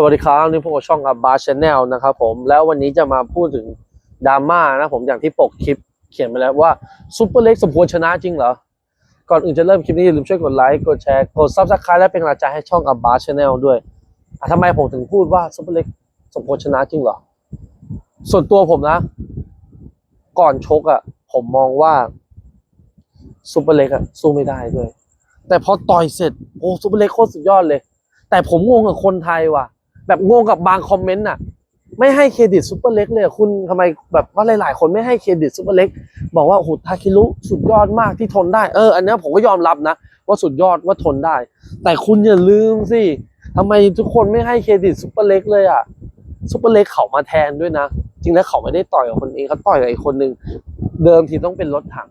สวัสดีครับนี่พวกบช่องกับบาร์ชแนลนะครับผมแล้ววันนี้จะมาพูดถึงดราม่านะผมอย่างที่ปกคลิปเขียนไปแล้วว่าซูเปอร์เล็กสมควรชนะจริงเหรอ ก่อนอื่นจะเริ่มคลิปนี้อย่าลืมช่วยกดไลค์กดแชร์กดซับสไครต์และเป็นกำลังใจให้ช่องกับบาร์ชแนลด้วยอะทำไมผมถึงพูดว่าซูเปอร์เล็กสมควรชนะจริงเหรอ ส่วนตัวผมนะ ก่อนชกอะ ผมมองว่าซูเปอร์เล็กอะสู้ไม่ได้ด้วย แต่พอต่อยเสร็จโอ้ซูเปอร์เล็กโคตรสุดยอดเลย แต่ผมงงกับคนไทยว่ะ แบบงงกับบางคอมเมนต์น่ะ ไม่ให้เครดิตซูเปอร์เล็กเลยคุณทำไมแบบว่าหลาย ๆ คนไม่ให้เครดิตซูเปอร์เล็กบอกว่าโอ้โหทาคิรุสุดยอดมากที่ทนได้ เอออันนี้ผมก็ยอมรับนะ ว่าสุดยอดว่าทนได้ แต่คุณอย่าลืมสิทำไมทุกคนไม่ให้เครดิตซูเปอร์เล็กเลยอะซูเปอร์เล็กเขามาแทนด้วยนะ จริงแล้วเขาไม่ได้ต่อยกับคนเองเขาต่อยกับอีกคนนึงเดิมทีต้องเป็นรถถัง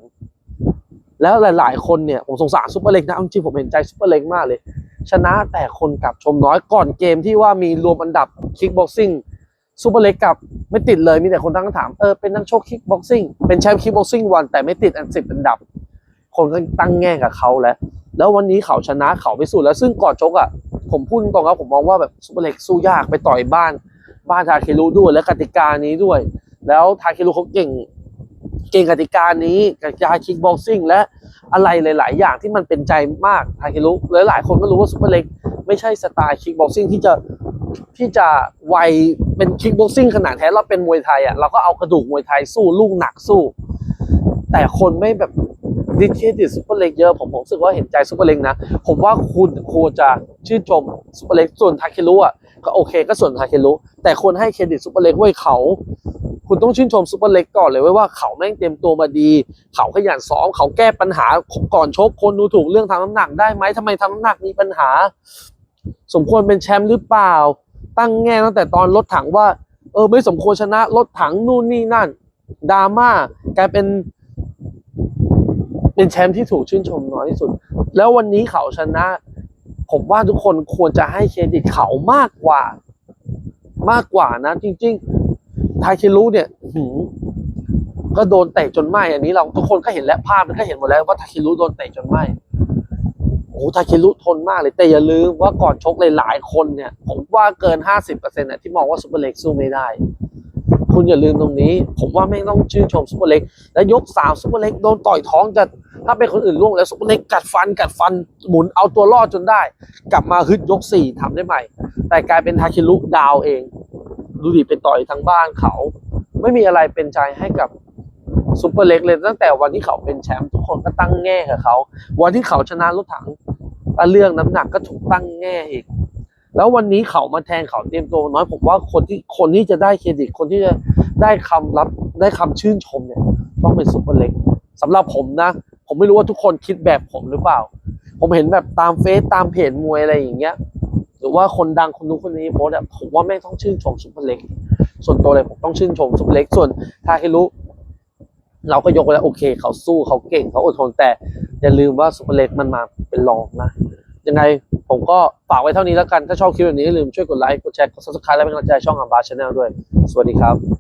แล้วหลาย ๆ คนเนี่ยผมสงสารซูเปอร์เล็กนะจริงๆผมเห็นใจซูเปอร์เล็กมากเลย ชนะแต่คนกลับชมน้อยก่อนเกมที่ว่ามีรวมอันดับคิกบ็อกซิ่งซูเปอร์เล็กกับไม่ติดเลยมีแต่คนตั้งคำถามเออเป็นนักชกคิกบ็อกซิ่งเป็นแชมป์คิกบ็อกซิ่งวันแต่ไม่ติดอันสิบอันดับ คนก็ตั้งแง่กับเขาแล้ว แล้ววันนี้เขาชนะเขาไปสุดแล้วซึ่งก่อนชกอะผมพูดตรงครับผมมองว่าแบบซูเปอร์เล็กสู้ยากไปต่อยบ้าน บ้านทาเครุด้วยและกติกานี้ด้วย แล้วทาเครุเขาเก่ง เก่งกติกานี้กติกาคิกบ็อกซิ่งและ อะไรหลาย ๆ อย่างที่มันเป็นใจมากทาเครุหลาย ๆ คนก็รู้ว่าซูเปอร์เล็กไม่ใช่สไตล์คิกบ็อกซิ่งที่จะที่จะไวเป็นคิกบ็อกซิ่งขนาดแท้เราเป็นมวยไทยอะเราก็เอากระดูกมวยไทยสู้ลูกหนักสู้ แต่คนไม่แบบดิเครดิตซูเปอร์เล็กเยอะผมผมรู้สึกว่าเห็นใจซูเปอร์เล็กนะ ผมว่าคุณควรจะชื่นชมซูเปอร์เล็กส่วนทาเครุอะก็โอเคก็ส่วนทาเครุแต่คนให้เครดิตซูเปอร์เล็กไว้เขา คุณต้องชื่นชมซูเปอร์เล็กก่อนเลยเว้ยว่าเขาแม่งเตรียมตัวมาดี เขาขยันซ้อมเขาแก้ปัญหาก่อนชกคนดูถูกเรื่องทำน้ำหนักได้ไหมทำไมทำน้ำหนักมีปัญหา สมควรเป็นแชมป์หรือเปล่า ตั้งแง่ตั้งแต่ตอนรถถังว่า เออไม่สมควรชนะรถถังนู่นนี่นั่นดราม่ากลายเป็น เป็นแชมป์ที่ถูกชื่นชมน้อยที่สุด แล้ววันนี้เขาชนะ ผมว่าทุกคนควรจะให้เครดิตเขามากกว่า มากกว่านะจริง ๆ ทาเครุเนี่ยหืก็โดนเตะจนไหมอันนี้เราทุกคนก็เห็นแล้วภาพมันก็เห็นหมดแล้วว่าทาเครุโดนเตะจนไหมโอ้ทาเครุทนมากเลยแต่อย่าลืมว่าก่อนชกเลยหลายคนเนี่ย ผมว่าเกินห้าสิบเปอร์เซ็นต์ที่มองว่าซูเปอร์เล็กสู้ไม่ได้ คุณอย่าลืมตรงนี้ ผมว่าไม่ต้องชื่นชมซูเปอร์เล็ก แล้วยกสามซูเปอร์เล็กโดนต่อยท้องจะถ้าเป็นคนอื่นล่วงแล้วซูเปอร์เล็กกัดฟันกัดฟันหมุนเอาตัวรอดจนได้ กลับมาฮึดยกสี่ทำได้ใหม่ แต่กลายเป็นทาเครุดาวเอง ดูดิไปต่อยทางบ้านเขา ไม่มีอะไรเป็นใจให้กับซูเปอร์เล็กเลยตั้งแต่วันที่เขาเป็นแชมป์ทุกคนก็ตั้งแง่กับเขา วันที่เขาชนะรถถังเรื่องน้ำหนักก็ถูกตั้งแง่อีก แล้ววันนี้เขามาแทนเขาเตรียมตัวน้อยผมว่าคนที่คนที่จะได้เครดิต คนที่จะได้คำรับได้คำชื่นชมเนี่ย ต้องเป็นซูเปอร์เล็กสำหรับผมนะ ผมไม่รู้ว่าทุกคนคิดแบบผมหรือเปล่า ผมเห็นแบบตามเฟซตามเพจมวยอะไรอย่างเงี้ย รือว่าคนดังคนนู้นคนนี้โพสต์อะผมว่าแม่งต้องชื่นชมซูเปอร์เล็ก ส่วนตัวเลยผมต้องชื่นชมซูเปอร์เล็ก ส่วนทาเครุเราก็ยกไปแล้วโอเค เขาสู้เขาเก่งเขาอดทนแต่อย่าลืมว่าซูเปอร์เล็กมันมาเป็นรองนะยังไงผมก็ฝากไว้เท่านี้แล้วกัน ถ้าชอบคลิปแบบนี้อย่าลืมช่วยกดไลค์กดแชร์กดซับสไครต์และเป็นกำลังใจช่องอัมบาชแนลด้วย สวัสดีครับ